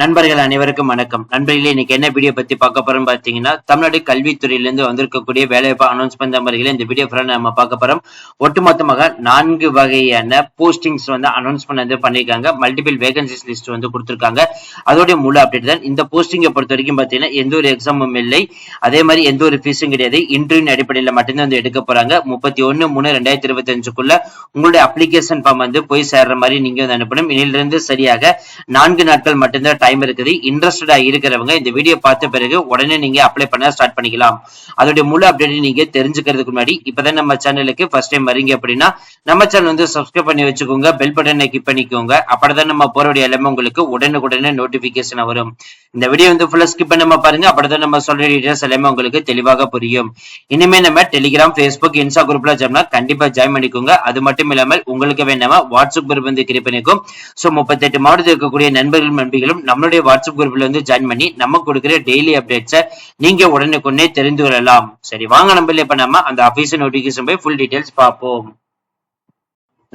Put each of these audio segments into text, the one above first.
நண்பர்கள் அனைவருக்கும் வணக்கம். நண்பர்களே இன்னைக்கு என்ன வீடியோ பத்தி பார்க்க போறோம் பாத்தீங்கன்னா தமிழ்நாடு கல்வித்துறையிலிருந்து வந்திருக்கக்கூடிய வேலைவாய்ப்பு அனௌன்ஸ்மெண்ட் நம்பர்களை இந்த வீடியோ ஃபுல்லா நம்ம பார்க்க போறோம். ஒட்டுமொத்தமாக நான்கு வகையான போஸ்டிங்ஸ் வந்து அனௌன்ஸ்மெண்ட் வந்து பண்ணிருக்காங்க மல்டிபிள் வேகன்சிஸ் லிஸ்ட் வந்து கொடுத்திருக்காங்க. அதோட முழு அப்டேட் தான். இந்த போஸ்டிங்கை பொறுத்த வரைக்கும் பாத்தீங்கன்னா எந்த ஒரு எக்ஸாமும் இல்லை. அதே மாதிரி எந்த ஒரு ஃபீஸும் கிடையாது. இன்டர்வியூ அடிப்படையில் மட்டும்தான் வந்து எடுக்க போறாங்க. முப்பத்தி ஒன்னு மூணு ரெண்டாயிரத்தி இருபத்தி அஞ்சுக்குள்ள உங்களுடைய அப்ளிகேஷன் ஃபார்ம் வந்து போய் சேர்ற மாதிரி நீங்க வந்து அனுப்பணும். இனிலிருந்து சரியாக நான்கு நாட்கள் மட்டும்தான் டைம் இருக்குது. இன்ட்ரெஸ்டடா இருக்கிறவங்க இந்த வீடியோ பார்த்த பிறகு உடனே நீங்க அப்ளை பண்ண ஸ்டார்ட் பண்ணிக்கலாம். அதோட முழு அப்டேட் நீங்க தெரிஞ்சுக்கிறதுக்கு முன்னாடி இப்பதான் நம்ம சேனலுக்கு ஃபர்ஸ்ட் டைம் வரீங்க அப்படின்னா நம்ம சேனல் வந்து சப்ஸ்கிரைப் பண்ணி வச்சுக்கோங்க பெல் பட்டனை கிளிக் பண்ணிக்கோங்க. அப்பதான் நம்ம போறோடைய எல்லாமே உங்களுக்கு உடனுக்குடனே நோட்டிபிகேஷன் வரும். இந்த வீடியோ வந்து ஃபுல்லா ஸ்கிப் பண்ணாம பாருங்க அப்பதான் நம்ம சொல்ற டீடைல்ஸ் எல்லாமே உங்களுக்கு தெளிவாக புரியும். இனிமே நம்ம டெலிகிராம் ஃபேஸ்புக் இன்ஸ்டா குரூப்ல ஜாம்னா கண்டிப்பா ஜாயின் பண்ணிக்கோங்க. அது மட்டும் இல்லாமல் உங்களுக்கு வேண்டாம வாட்ஸ்அப் குரூப் வந்து கிரியேட் பண்ணிக்கும். சோ முப்பத்தெட்டு மாவட்டத்தில் இருக்கக்கூடிய நண்பர்களும் நண்பிகளும் நம்ம நம்மளுடைய வாட்ஸ்அப் குரூப்ல வந்து ஜாயின் பண்ணி நம்ம கொடுக்குற டெய்லி அப்டேட்ஸை நீங்க உடனுக்குடனே தெரிந்து கொள்ளலாம். சரி வாங்க நம்பர்ல இப்ப நம்ம அந்த அபிஷியல் நோட்டிபிகேஷன் போய் ஃபுல் டீடைல்ஸ் பார்ப்போம்.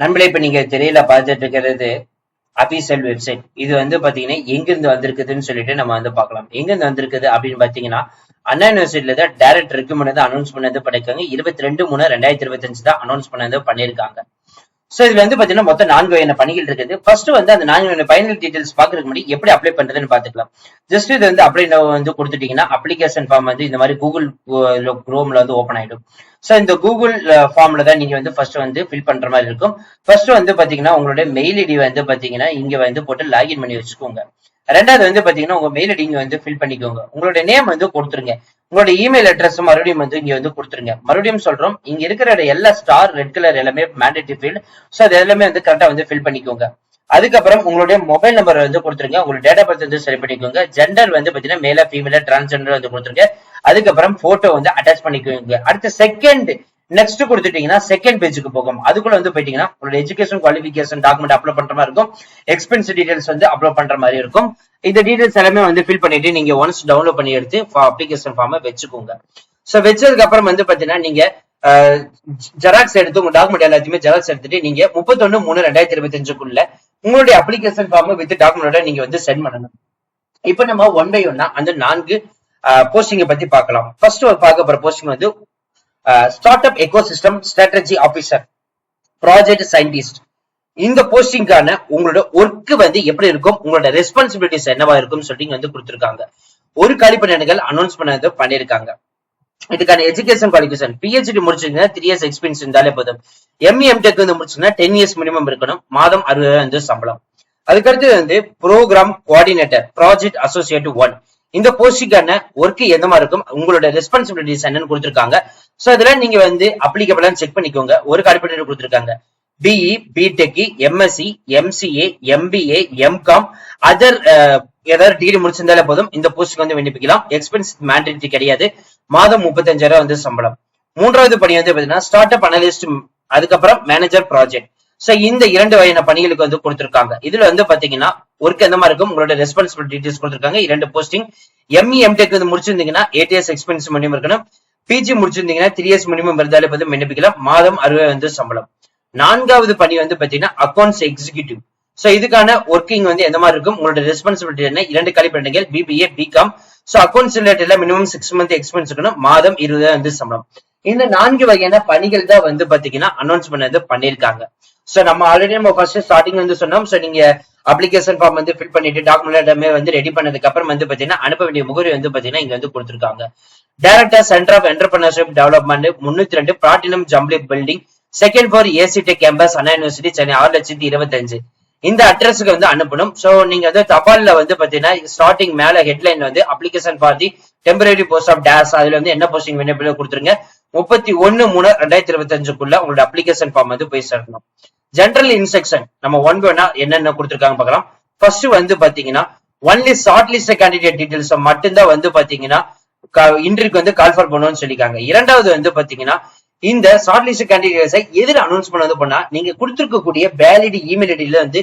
நண்பர்களே இப்ப நீங்க திரையில பார்த்துட்டு இருக்கிறது அபிஷியல் வெப்சைட் இது வந்து பாத்தீங்கன்னா எங்கிருந்து வந்திருக்குதுன்னு சொல்லிட்டு நம்ம வந்து பார்க்கலாம். எங்கிருந்து வந்திருக்குது அப்படின்னு பாத்தீங்கன்னா அண்ணா யூனிவர்சிட்டியில தான் டைரக்ட் ரெக்கமெண்ட் அனௌன்ஸ் பண்ணது பண்ணிருக்காங்க. இருபத்தி ரெண்டு மூணு ரெண்டாயிரத்தி இருபத்தஞ்சு தான் அனௌன்ஸ் பண்ணது பண்ணிருக்காங்க. சோ இதுல வந்து பாத்தீங்கன்னா மொத்தம் நான்கு வகையான பணிகள் இருக்குது. ஃபர்ஸ்ட் வந்து அந்த நான்கு வகையான பயனர் டீடைல்ஸ் பாக்குறதுக்கு முன்னாடி எப்படி அப்ளை பண்றதுன்னு பாத்துக்கலாம் ஜஸ்ட் இது வந்து அப்ளை வந்து கொடுத்துட்டீங்கன்னா அப்ளிகேஷன் ஃபார்ம் வந்து இந்த மாதிரி கூகுள் குரோம்ல வந்து ஓப்பன் ஆயிடும். சோ இந்த கூகுள் ஃபார்ம்ல தான் நீங்க வந்து ஃபர்ஸ்ட் வந்து ஃபில் பண்ற மாதிரி இருக்கும். ஃபர்ஸ்ட் வந்து பாத்தீங்கன்னா உங்களுடைய மெயில் ஐடி வந்து பாத்தீங்கன்னா இங்க வந்து போட்டு லாகின் பண்ணி வச்சுக்கோங்க. ரெண்டாவது வந்து பாத்தீங்கன்னா உங்க மெயில் ஐடி இங்க வந்து ஃபில் பண்ணிக்கோங்க. உங்களுடைய நேம் வந்து கொடுத்துருங்க. உங்களோட இமெயில் அட்ரஸ் மறுபடியும் வந்து இங்க வந்து கொடுத்துருங்க. மறுபடியும் சொல்றோம் இங்க இருக்கிற எல்லா ஸ்டார் ரெட் கலர் எல்லாமே மேண்டேட்டரி ஃபீல்ட் ஸோ அது எல்லாமே வந்து கரெக்டா வந்து ஃபில் பண்ணிக்கோங்க. அதுக்கப்புறம் உங்களுடைய மொபைல் நம்பர் வந்து கொடுத்துருங்க. உங்களோட டேட் ஆஃப் பர்த் வந்து சரி பண்ணிக்கோங்க. ஜெண்டர் வந்து பாத்தீங்கன்னா மேல ஃபீமேல டிரான்ஸ்ஜெண்டர் வந்து கொடுத்துருங்க. அதுக்கப்புறம் போட்டோ வந்து அட்டாச் பண்ணிக்கோங்க. அடுத்த செகண்ட் நெக்ஸ்ட் கொடுத்துட்டீங்கன்னா செகண்ட் பேஜுக்கு போகும். அதுக்குள்ள வந்து போயிட்டீங்கன்னா உங்களோட எஜுகேஷன் குவாலிபிகேஷன் டாக்குமெண்ட் அப்லோட் பண்ற மாதிரி இருக்கும். எக்ஸ்பென்ஸ் டீடைல்ஸ் வந்து அப்லோட் பண்ற மாதிரி இருக்கும். இந்த டீடைல்ஸ் எல்லாமே வந்து ஃபில் பண்ணிட்டு நீங்க ஒன்ஸ் டவுன்லோட் பண்ணி எடுத்து அப்ளிகேஷன் ஃபார்மை வச்சுக்கோங்க. ஸோ வச்சதுக்கு அப்புறம் வந்து பாத்தீங்கன்னா நீங்க ஜெராக்ஸ் எடுத்து உங்க டாக்குமெண்ட் எல்லாத்தையுமே ஜெராக்ஸ் எடுத்துட்டு நீங்க முப்பத்தொன்னு மூணு ரெண்டாயிரத்தி இருபத்தி அஞ்சுக்குள்ள உங்களுடைய அப்ளிகேஷன் ஃபார்ம் வித் டாக்குமெண்டோட நீங்க வந்து சென்ட் பண்ணணும். இப்ப நம்ம ஒன் பை ஒன்னா அந்த நான்கு போஸ்டிங்கை பத்தி பார்க்கலாம். ஃபர்ஸ்ட் பார்க்க போற போஸ்டிங் வந்து start up ecosystem strategy officer project scientist இந்த போஸ்டிங்கான உங்களோட ஒர்க் வந்து எப்படி இருக்கும்? உங்களோட ரெஸ்பான்சிபிலிட்டிஸ் என்னவா இருக்கும் சொல்லிட்டு வந்து கொடுத்துருக்காங்க. ஒரு கழிப்பணிகள் அனௌன்ஸ் பண்ணது பண்ணிருக்காங்க இதுக்கான எஜுகேஷன் குவாலிஃபிகேஷன் பிஹெச்டி முடிச்சிருந்தா த்ரீ இயர்ஸ் எக்ஸ்பீரியன்ஸ் இருந்தாலே போதும். எம்இ எம்டெக் வந்து முடிச்சிருந்தா டென் இயர்ஸ் மினிமம் இருக்கணும். மாதம் அறுபது வந்து சம்பளம். அதுக்கடுத்து வந்து programme coordinator project associate one இந்த போஸ்டிக்கான ஒர்க் எந்த மாதிரி இருக்கும் உங்களோட ரெஸ்பான்சிபிலிட்டிஸ் என்னன்னு கொடுத்துருக்காங்க. சோ இதுல நீங்க வந்து அப்ளிகபிளான்னு செக் பண்ணிக்கோங்க. ஒரு கார்பரேட்டர் கொடுத்துருக்காங்க. BE BTech MSc MCA MBA MCom other ஏதாவது டிகிரி முடிச்சிருந்தாலே போதும் இந்த போஸ்ட்டுக்கு வந்து விண்ணப்பிக்கலாம். எக்ஸ்பென்ஸ் மேண்டேட்டரி கிடையாது. மாதம் முப்பத்தஞ்சாயிரம் வந்து சம்பளம். மூன்றாவது பணி வந்து பாத்தீங்கன்னா ஸ்டார்ட் அப் அனலிஸ்ட் அதுக்கப்புறம் மேனேஜர் ப்ராஜெக்ட் சோ இந்த இரண்டு வகையான பணிகளுக்கு வந்து கொடுத்திருக்காங்க. இதுல வந்து பாத்தீங்கன்னா ஒர்க் எந்த மாதிரி இருக்கும்? உங்களோட ரெஸ்பான்சிபிலிட்டி டீடைல்ஸ் கொடுத்திருக்காங்க. இரண்டு போஸ்டிங் எம்இ எம்டெக் வந்து முடிச்சிருந்தீங்கன்னா எயிட் இயர்ஸ் எக்ஸ்பென்ஸ் மினிமம் இருக்கணும். பிஜி முடிச்சிருந்தீங்கன்னா த்ரீ இயர்ஸ் மினிமம் இருந்தாலே வந்து விண்ணப்பிக்கலாம் மாதம் அறுபது வந்து சம்பளம். நான்காவது பணி வந்து பாத்தீங்கன்னா அக்கௌண்ட்ஸ் எக்ஸிகியூட்டிவ் சோ இதுக்கான ஒர்க்கிங் வந்து எந்த மாதிரி இருக்கும்? உங்களோட ரெஸ்பான்சிபிலிட்டி என்ன? இரண்டு கலைப்பண்டங்கள் பிபிஏ பிகாம் சோ அக்கௌண்ட்ஸ் ரிலேட்டட்ல மினிமம் சிக்ஸ் மந்த் எக்ஸ்பென்ஸ் இருக்கணும். மாதம் இருபது வந்து சம்பளம். இந்த நான்கு வகையான பணிகள் தான் வந்து பாத்தீங்கன்னா அனௌன்ஸ் பண்ணது பண்ணிருக்காங்க சோ நம்ம ஆல்ரெடி நம்ம ஃபர்ஸ்ட் ஸ்டார்டிங் வந்து சொன்னோம். சோ நீங்க அப்ளிகேஷன் ஃபார்ம் வந்து ஃபில் பண்ணிட்டு டாக்குமெண்ட் எல்லாமே வந்து ரெடி பண்ணதுக்கு அப்புறம் வந்து பாத்தீங்கன்னா அனுப்ப வேண்டிய முகவரி வந்து பாத்தீங்கன்னா இங்க வந்து கொடுத்துருக்காங்க. Director centre of entrepreneurship development முன்னூத்தி ரெண்டு Platinum Jubilee Building second floor ACT campus Anna University Chennai ஆறு லட்சத்தி இருபத்தஞ்சு. இந்த அட்ரஸுக்கு வந்து அனுப்பணும். சோ நீங்க வந்து தபால்ல வந்து பாத்தீங்கன்னா ஸ்டார்டிங் மேல ஹெட்லைன் வந்து application for the temporary post of days அதுல வந்து என்ன போஸ்டிங் வேணும் கொடுத்துருங்க. முப்பத்தி ஒன்னு மூணு ரெண்டாயிரத்தி இருபத்தி அஞ்சுக்குள்ள உங்களோட அப்ளிகேஷன் ஃபார்ம் வந்து போய் சேர்க்கணும் ஜென்ரல் இன்ஸ்ட்ரக்ஷன் நம்ம ஒன் வேணா என்னென்ன கொடுத்துருக்காங்க பார்க்கலாம். ஃபர்ஸ்ட் வந்து பாத்தீங்கன்னா only short list candidate details மட்டும்தான் வந்து பாத்தீங்கன்னா இன்டர்வியூக்கு வந்து கால்ஃபர் பண்ணணும்னு பண்ணுவோம்னு சொல்லிருக்காங்க இரண்டாவது வந்து பாத்தீங்கன்னா இந்த ஷார்ட் லிஸ்ட் கேண்டிடேட்ஸை எதிர அனௌன்ஸ் பண்ணது பண்ணா நீங்க கொடுத்துருக்கக்கூடிய வேலிட் இமெயில் ஐடியில வந்து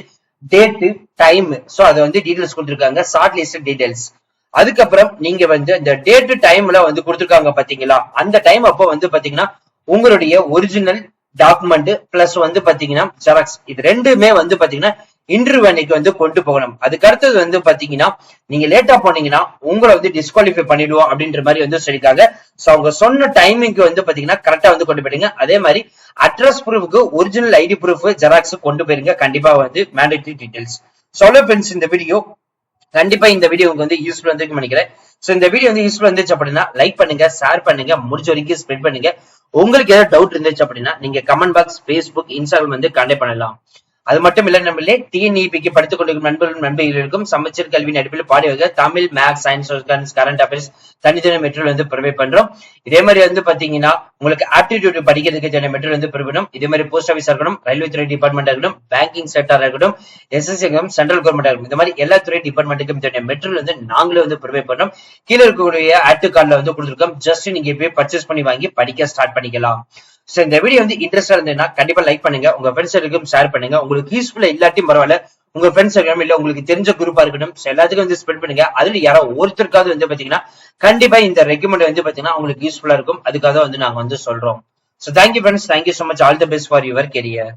டேட்டு டைம் சோ அதை வந்து டீடைல்ஸ் கொடுத்துருக்காங்க ஷார்ட் லிஸ்ட் டீடைல்ஸ் அதுக்கப்புறம் நீங்க வந்து இந்த டேட்டு டைம்ல வந்து கொடுத்துருக்காங்க பாத்தீங்களா? அந்த டைம் அப்போ வந்து பாத்தீங்கன்னா உங்களுடைய ஒரிஜினல் டாக்குமெண்ட் பிளஸ் வந்து பாத்தீங்கன்னா ஜெராக்ஸ் இது ரெண்டுமே வந்து பாத்தீங்கன்னா இன்டர்வியூ அன்னைக்கு வந்து கொண்டு போகணும். அதுக்கு அடுத்தது வந்து பாத்தீங்கன்னா நீங்க லேட்டா போனீங்கன்னா உங்களை வந்து டிஸ்குவாலிஃபை பண்ணிடுவோம் அப்படின்ற மாதிரி வந்து சொல்லிருக்காங்க சோ அவங்க சொன்ன டைமிங்க்கு வந்து பாத்தீங்கன்னா கரெக்டா வந்து கொண்டு போயிடுங்க. அதே மாதிரி அட்ரஸ் ப்ரூஃப்க்கு ஒரிஜினல் ஐடி ப்ரூஃப் ஜெராக்ஸ் கொண்டு போயிருங்க. கண்டிப்பா வந்து மேண்டேட்டரி டீடைல்ஸ் சொல்ல ஃப்ரெண்ட்ஸ் இந்த வீடியோ கண்டிப்பா இந்த வீடியோ உங்களுக்கு வந்து யூஸ்ஃபுல் வந்து நினைக்கிறேன். சோ இந்த வீடியோ வந்து யூஸ்ஃபுல் இருந்துச்சு அப்படின்னா லைக் பண்ணுங்க ஷேர் பண்ணுங்க முடிஞ்ச வரைக்கும் ஸ்ப்ரெட் பண்ணுங்க. உங்களுக்கு ஏதாவது டவுட் இருந்துச்சு அப்படின்னா நீங்க கமெண்ட் பாக்ஸ் ஃபேஸ்புக் இன்ஸ்டாகிராம் வந்து கண்டெக்ட் பண்ணலாம். அது மட்டும் இல்ல நம்மளே டிஎன்இபிக்கு படித்துக் கொண்டிருக்கும் நண்பர்கள் நண்பர்களுக்கும் சமச்சீர் கல்வியின் அடிப்படையில் பாடி வகை Tamil maths science current affairs தனித்தனி மெட்டீரியல் வந்து ப்ரொவைட் பண்றோம். இதே மாதிரி வந்து பாத்தீங்கன்னா உங்களுக்கு ஆப்டிடியூட் படிக்கிறதுக்கு தேவையான மெட்டீரியல் வந்து ப்ரொவைட் இதே மாதிரி போஸ்ட் ஆஃபீஸா இருக்கணும் ரயில்வே துறை டிபார்ட்மெண்ட் இருக்கணும் பேங்கிங் செக்டரா இருக்கட்டும் எஸ்எஸ்சி சென்ட்ரல் கவர்மெண்ட் இருக்கணும் இந்த மாதிரி எல்லா துறை டிபார்ட்மெண்ட்டுக்கும் தேவையான மெட்டீரியல் வந்து நாங்களே வந்து ப்ரொவைட் பண்றோம். கீழே இருக்கக்கூடிய ஆட்டு கார்டில் வந்து கொடுத்துருக்கோம். ஜஸ்ட் நீங்க போய் பர்ச்சேஸ் பண்ணி வாங்கி படிக்க ஸ்டார்ட் பண்ணிக்கலாம். சோ இந்த வீடியோ வந்து இன்ட்ரெஸ்டா இருந்ததுன்னா கண்டிப்பா லைக் பண்ணுங்க. உங்க ஃப்ரெண்ட்ஸ் எல்லாருக்கும் ஷேர் பண்ணுங்க. உங்களுக்கு யூஸ்ஃபுல்லா இல்லாட்டியும் பரவாயில்ல. உங்க ஃப்ரெண்ட்ஸ் இருக்கணும் இல்ல உங்களுக்கு தெரிஞ்ச குரூப்பா இருக்கட்டும். எல்லாத்துக்கும் வந்து ஸ்பெண்ட் பண்ணுங்க. அதுல யாரோ ஒருத்தருக்காவது வந்து பாத்தீங்கன்னா கண்டிப்பா இந்த ரெக்கமெண்ட் வந்து பாத்தீங்கன்னா உங்களுக்கு யூஸ்ஃபுல்லா இருக்கும். அதுக்காக வந்து நாங்க வந்து சொல்றோம். So thank you friends thank you so much all the best for your career